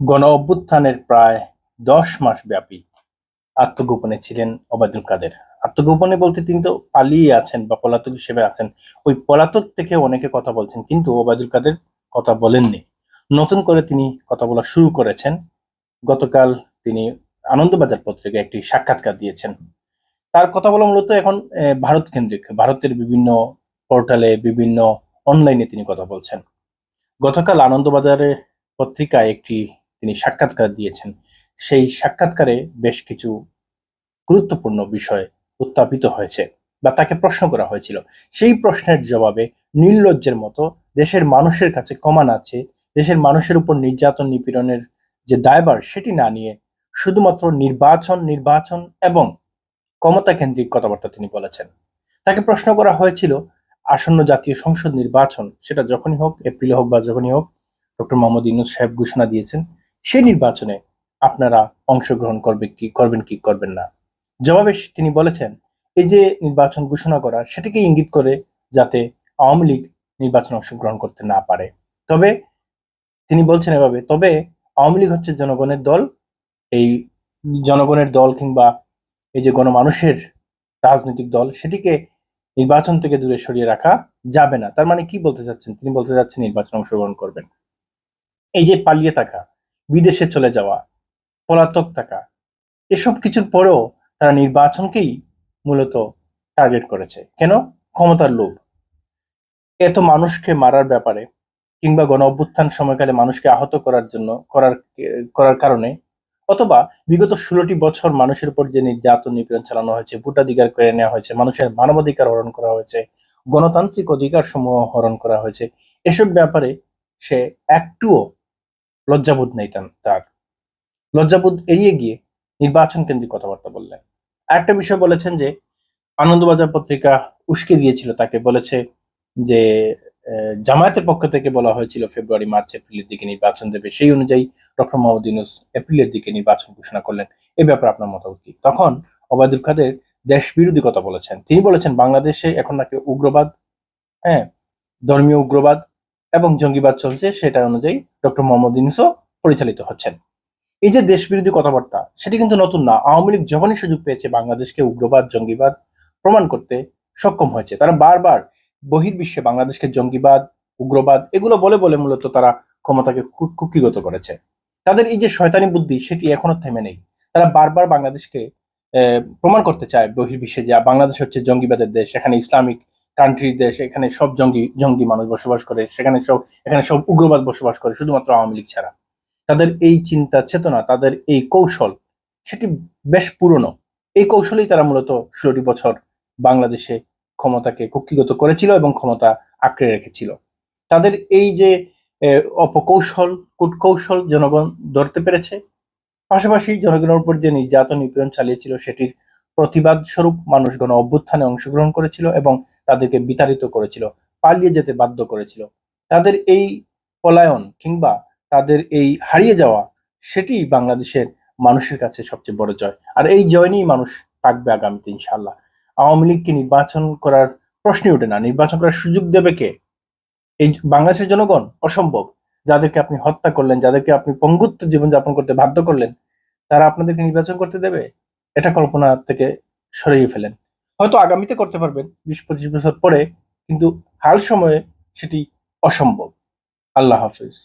গণ অভ্যুত্থানের প্রায় দশ মাস ব্যাপী আত্মগোপনে ছিলেন ওবায়দুল কাদের। আত্মগোপনে বলতে তিনি তো পালিয়ে আছেন বা পলাতক হিসেবে আছেন। ওই পলাতক থেকে অনেকে কথা বলছেন, কিন্তু ওবায়দুল কাদের কথা বলেননি। নতুন করে তিনি কথা বলা শুরু করেছেন। গতকাল তিনি আনন্দবাজার পত্রিকায় একটি সাক্ষাৎকার দিয়েছেন। তার কথা বলা মূলত এখন ভারত কেন্দ্রিক। ভারতের বিভিন্ন পোর্টালে, বিভিন্ন অনলাইনে তিনি কথা বলছেন। গতকাল আনন্দবাজারে পত্রিকায় একটি তিনি সাক্ষাৎকার দিয়েছেন। সেই সাক্ষাৎকারে বেশ কিছু গুরুত্বপূর্ণ বিষয় উত্থাপিত হয়েছে বা তাকে প্রশ্ন করা হয়েছিল। সেই প্রশ্নের জবাবে নির্লজ্জের মতো দেশের মানুষের কাছে কমান আছে দেশের মানুষের উপর নির্যাতন নিপীড়নের যে দায়বার সেটি না নিয়ে শুধুমাত্র নির্বাচন নির্বাচন এবং ক্ষমতা কেন্দ্রিক কথাবার্তা তিনি বলেছেন। তাকে প্রশ্ন করা হয়েছিল, আসন্ন জাতীয় সংসদ নির্বাচন সেটা যখনই হোক, এপ্রিলে হোক বা যখনই হোক, ডক্টর মোহাম্মদ ইউনুস সাহেব ঘোষণা দিয়েছেন সেই নির্বাচনে আপনারা অংশগ্রহণ করবে কি, করবেন কি, করবেন না। জবাবে তিনি বলেছেন, এই যে নির্বাচন ঘোষণা করা, সেটিকে ইঙ্গিত করে যাতে আওয়ামী লীগ নির্বাচনে অংশগ্রহণ করতে না পারে। তবে তিনি বলছেন এভাবে, তবে আওয়ামী লীগ হচ্ছে জনগণের দল। এই জনগণের দল কিংবা এই যে গণমানুষের রাজনৈতিক দল, সেটিকে নির্বাচন থেকে দূরে সরিয়ে রাখা যাবে না। তার মানে কি বলতে চাচ্ছেন? তিনি বলতে চাচ্ছেন নির্বাচন অংশগ্রহণ করবেন। এই যে পালিয়ে থাকা বিদেশে চলে যাওয়া, পলাতক থাকা, এসব কিছুর পরেও তারা নির্বাচনকেই মূলত টার্গেট করেছে। কেন? ক্ষমতার লোভ। এত মানুষকে মারার ব্যাপারে কিংবা গণ অভ্যুত্থান সময়কালে মানুষকে আহত করার জন্য, করার করার কারণে, অথবা বিগত ষোলোটি বছর মানুষের উপর যে নির্যাতন, নিপীড়ন চালানো হয়েছে, ভোটাধিকার করে নেওয়া হয়েছে, মানুষের মানবাধিকার হরণ করা হয়েছে, গণতান্ত্রিক অধিকার সমূহ হরণ করা হয়েছে, এসব ব্যাপারে সে একটুও লজ্জাবোধ নেই তার- লজ্জাবোধ এড়িয়ে গিয়ে নির্বাচন কেন্দ্রিক কথাবার্তা বললেন। আরেকটা বিষয় বলেছেন যে, আনন্দবাজার পত্রিকা উস্কে দিয়েছিল তাকে, বলেছে যে জামায়াতের পক্ষ থেকে বলা হয়েছিল ফেব্রুয়ারি, মার্চ, এপ্রিলের দিকে নির্বাচন দেবে। সেই অনুযায়ী ডক্টর মোহাম্মদ ইউনুস এপ্রিলের দিকে নির্বাচন ঘোষণা করলেন। এ ব্যাপারে আপনার মতামত কি? তখন ওবায়দুল কাদের দেশ বিরোধী কথা বলেছেন। তিনি বলেছেন, বাংলাদেশে এখন নাকি উগ্রবাদ হ্যাঁ ধর্মীয় উগ্রবাদ এবং জঙ্গিবাদ চলছে সেটা অনুযায়ী ডক্টর মোহাম্মদ ইউনুসও পরিচালিত হচ্ছেন। এই যে দেশ বিরোধী কথাবার্তা, সেটি কিন্তু নতুন না। আওয়ামী লীগ যখনই সুযোগ পেয়েছে বাংলাদেশকে উগ্রবাদ, জঙ্গিবাদ প্রমাণ করতে সক্ষম হয়েছে। তারা বারবার বহির্বিশ্বে বাংলাদেশকে জঙ্গিবাদ, উগ্রবাদ এগুলো বলে বলে মূলত তারা ক্ষমতাকে কু- কুক্ষিগত করেছে। তাদের এই যে শয়তানি বুদ্ধি, সেটি এখনও থেমে নেই। তারা বারবার বাংলাদেশকে প্রমাণ করতে চায় বহির্বিশ্বে যে বাংলাদেশ হচ্ছে জঙ্গিবাদের দেশ, এখানে ইসলামিক কান্ট্রির দেশ এখানে সব জঙ্গি জঙ্গি মানুষ বসবাস করে, সেখানে সব, এখানে সব উগ্রবাদ বসবাস করে, শুধুমাত্র আওয়ামী লীগ ছাড়া। তাদের এই চিন্তা চেতনা, তাদের এই কৌশল, সেটি বেশ পুরনো। এই কৌশলেই তারা মূলত ষোলোটি বছর বাংলাদেশে ক্ষমতাকে কুক্ষিগত করেছিল এবং ক্ষমতা আঁকড়ে রেখেছিল। তাদের এই যে অপকৌশল, কূটকৌশল জনগণ ধরতে পেরেছে, পাশাপাশি জনগণের উপর যে নির্যাতন নিপীড়ন চালিয়েছিল, সেটির প্রতিবাদ স্বরূপ মানুষ গণ অভ্যুত্থানে অংশগ্রহণ করেছিল এবং তাদেরকে বিতাড়িত করেছিল, পালিয়ে যেতে বাধ্য করেছিল। তাদের এই পলায়ন কিংবা তাদের এই হারিয়ে যাওয়া সেটি বাংলাদেশের মানুষের কাছে সবচেয়ে বড় জয়। আর এই জয় নিয়েই মানুষ থাকবে আগামীতে ইনশাল্লাহ আওয়ামী লীগকে নির্বাচন করার প্রশ্নই ওঠে না। নির্বাচন করার সুযোগ দেবে কে? এই বাংলাদেশের জনগণ অসম্ভব। যাদেরকে আপনি হত্যা করলেন, যাদেরকে আপনি পঙ্গুত্ব জীবনযাপন করতে বাধ্য করলেন, তারা আপনাদেরকে নির্বাচন করতে দেবে? এটা কল্পনা থেকে সরিয়ে ফেলেন। হয়তো আগামীতে করতে পারবেন বিশ, পঁচিশ বছর পরে, কিন্তু হাল সময়ে সেটি অসম্ভব। আল্লাহ হাফিজ।